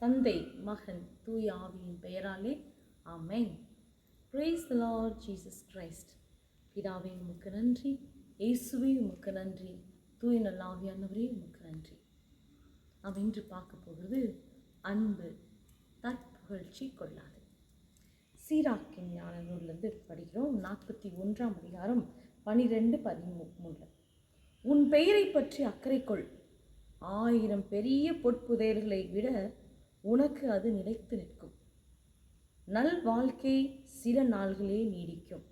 தந்தை மகன் தூய ஆவியின் பெயராலே ஆமென். Praise the lord Jesus Christ பிதாவே உமக்கு நன்றி. இயேசுவே உமக்கு நன்றி. தூய நல்லாவியானவரே உமக்கு நன்றி. நாம் இன்று பார்க்க போகிறது அன்பு தற்புகழ்ச்சி கொள்ளாது. சீராக்கின் ஞான நூலிலிருந்து படிக்கிறோம். நாற்பத்தி ஒன்றாம் அதிகாரம் பனிரெண்டு பதிமூணு உன் பெயரை பற்றி அக்கறை கொள். ஆயிரம் பெரிய பொற்புதையர்களை விட உனக்கு அது நிலைத்து நிற்கும். நல் வாழ்க்கை சில நாள்களே நீடிக்கும்.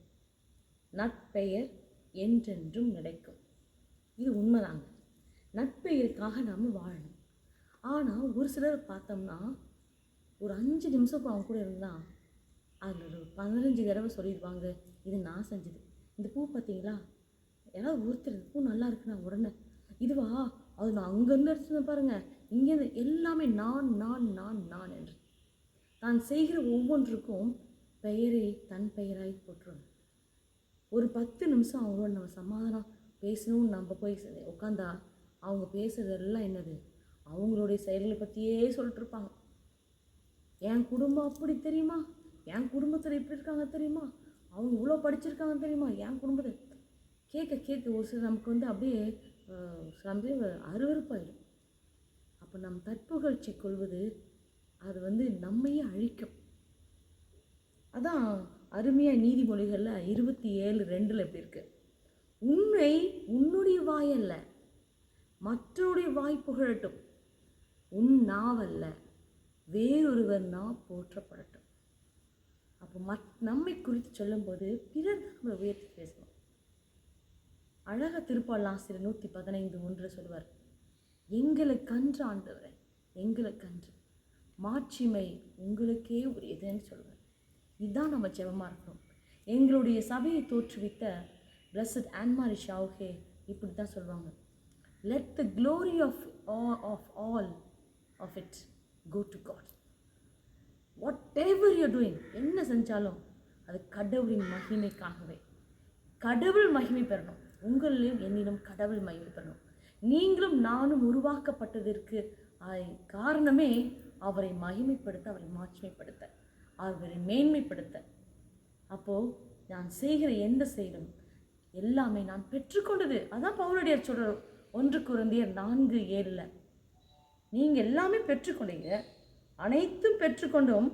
நட்பெயர் என்றென்றும் நிலைக்கும் இது உண்மைதாங்க. நட்பெயருக்காக நாம் வாழணும். ஆனால் ஒரு சிலர் பார்த்தோம்னா ஒரு அஞ்சு நிமிஷம் அவங்க கூட இருந்தால் அதில் ஒரு பதினஞ்சு தடவை சொல்லிடுவாங்க இது நான் செஞ்சது. இந்த பூ பார்த்தீங்களா? யாராவது ஒருத்தர் பூ நல்லா இருக்குண்ணா உடனே இதுவா? அது நான் அங்கேருந்து எடுத்துருந்தேன் பாருங்கள் இங்கேருந்து எல்லாமே நான் நான் நான் நான் என்று. தான் செய்கிற ஒவ்வொன்றுக்கும் பெயரை தன் பெயராய் போட்டுரும் ஒரு பத்து நிமிஷம் அவங்களோட நம்ம சமாதானம் பேசணும்னு நம்ம போய் உட்காந்தா அவங்க பேசுறதெல்லாம் என்னது? அவங்களுடைய செயல்களை பற்றியே சொல்லிட்டு இருப்பாங்க. என் குடும்பம் அப்படி தெரியுமா? என் குடும்பத்தில் இப்படி இருக்காங்க தெரியுமா? அவங்க இவ்வளோ படிச்சிருக்காங்க தெரியுமா? என் குடும்பத்தை கேட்க கேட்க ஒரு சில நமக்கு வந்து அப்படியே அஹ், சமயம் அருவருப்பாயிடும். அப்போ நம் தற்புகழ்ச்சி கொள்வது அது வந்து நம்மையே அழிக்கும். அதான் அருமையாக நீதிமொழிகளில் இருபத்தி ஏழு ரெண்டில் எப்படி இருக்கு? உண்மை உன்னுடைய வாயல்ல மற்றவருடைய வாய் புகழட்டும். உன் நாவல்ல வேறொருவர் நா போற்றப்படட்டும். அப்போ மத் நம்மை குறித்து சொல்லும்போது பிறர் தான் நம்மளை உயர்த்தி பேசணும். அழக திருப்பாள் ஆசிரியர் நூற்றி பதினைந்து ஒன்று சொல்வார் எங்களுக்கன்று ஆண்டவரே எங்களுக்கன்று மாட்சிமை உங்களுக்கே உரியதுன்னு சொல்வார் இதுதான் நம்ம ஜெபமாக இருக்கணும். எங்களுடைய சபையை தோற்றுவித்த பிளஸட் ஆன்மாரி ஷாவுகே இப்படி தான் சொல்லுவாங்க. Let the glory of of all of it go to God whatever you doing என்ன செஞ்சாலும் அது கடவுளின் மகிமைக்காகவே. கடவுள் மகிமை பெறணும். உங்களிலும் என்னிடம் கடவுள் மகிமை பெறணும். நீங்களும் நானும் உருவாக்கப்பட்டதற்கு காரணமே அவரை மகிமைப்படுத்த அவரை மாட்சிமைப்படுத்த அவரை மேன்மைப்படுத்த. அப்போது நான் செய்கிற எந்த செயலும் எல்லாமே நான் பெற்றுக்கொண்டது. அதான் பவுலடியார் சொல்கிறார் ஒன்று குருந்தியர் நான்கு ஏழில். நீங்கள் எல்லாமே பெற்றுக்கொண்டீங்க. அனைத்தும் பெற்றுக்கொண்டும்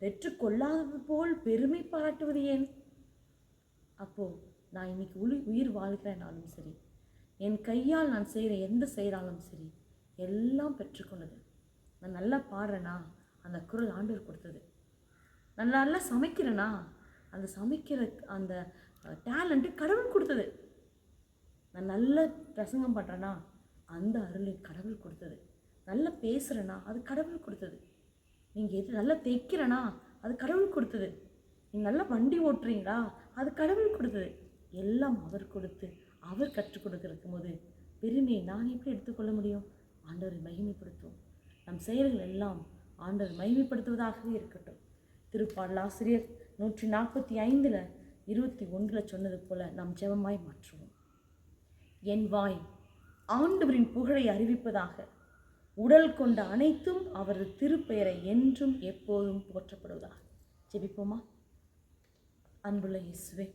பெற்றுக்கொள்ளாதது போல் பெருமை பாராட்டுவது ஏன்? அப்போது நான் இன்னைக்கு உயிர் வாழ்கிறேனாலும் சரி என் கையால் நான் செய்கிற எந்த செயலாலும் சரி எல்லாம் பெற்றுக்கொண்டது. நான் நல்லா பாடுறேனா? அந்த குரல் ஆண்டவர் கொடுத்தது. நான் நல்லா சமைக்கிறேனா? அந்த சமைக்கிற அந்த டேலண்ட்டு கடவுள் கொடுத்தது. நான் நல்ல பிரசங்கம் பண்ணுறேன்னா அந்த அருளை கடவுள் கொடுத்தது. நல்லா பேசுகிறேன்னா அது கடவுள் கொடுத்தது. நீங்கள் எது நல்லா தைக்கிறேனா? அது கடவுள் கொடுத்தது. நீங்கள் நல்லா வண்டி ஓட்டுறீங்களா? அது கடவுள் கொடுத்தது. எல்லாம் அவர் கொடுத்து அவர் கற்றுக் கொடுக்கிருக்கும் போது பெருமையை நான் எப்படி எடுத்துக்கொள்ள முடியும்? ஆண்டவரை மகிமைப்படுத்துவோம். நம் செயல்கள் எல்லாம் ஆண்டவர் மகிமைப்படுத்துவதாகவே இருக்கட்டும். திருப்பாடல் ஆசிரியர் நூற்றி நாற்பத்தி ஐந்தில் இருபத்தி ஒன்றில் சொன்னது போல நாம் ஜெபமாய் மாற்றுவோம். என் வாய் ஆண்டவரின் புகழை அறிவிப்பதாக. உடல் கொண்ட அனைத்தும் அவரது திருப்பெயரை என்றும் எப்போதும் போற்றப்படுவதாக. ஜெபிப்போமா? அன்புள்ள இயேசுவே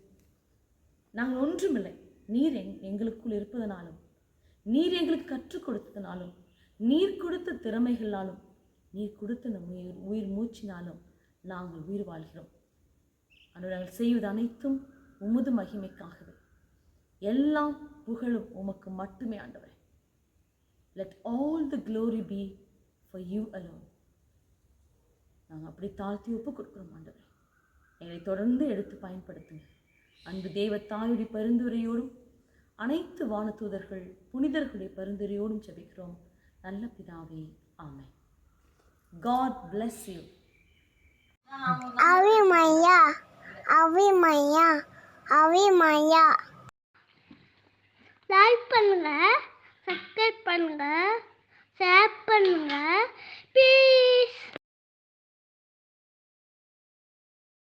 நாங்கள் ஒன்றுமில்லை. நீர் எங் எங்களுக்குள் இருப்பதனாலும் நீர் எங்களுக்கு கற்றுக் கொடுத்ததுனாலும் நீர் கொடுத்த திறமைகளாலும் நீர் கொடுத்த நம் உயிர் உயிர் மூச்சினாலும் நாங்கள் உயிர் வாழ்கிறோம். ஆனால் நாங்கள் செய்வது அனைத்தும் உமது மகிமைக்காகவே. எல்லாம் புகழும் உமக்கு மட்டுமே ஆண்டவர். Let all the glory be for you alone நாங்கள் அப்படி தாழ்த்தி ஒப்பு கொடுக்குறோம் ஆண்டவர். எங்களை தொடர்ந்து எடுத்து பயன்படுத்துங்க அன்பு தேவ தாயுடைய பரிந்துரையோடும் அனைத்து வானதூதர்கள் புனிதர்களுடைய பரிந்துரையோடும் ஜெபிக்கிறோம். நல்ல பிதாவே ஆமென். காட் bless யூ அவி மையா அவி மையா அவி மையா லைக் பண்ணுங்க சப்ஸ்கிரைப் பண்ணுங்க ஷேர் பண்ணுங்க. ப்ளீஸ்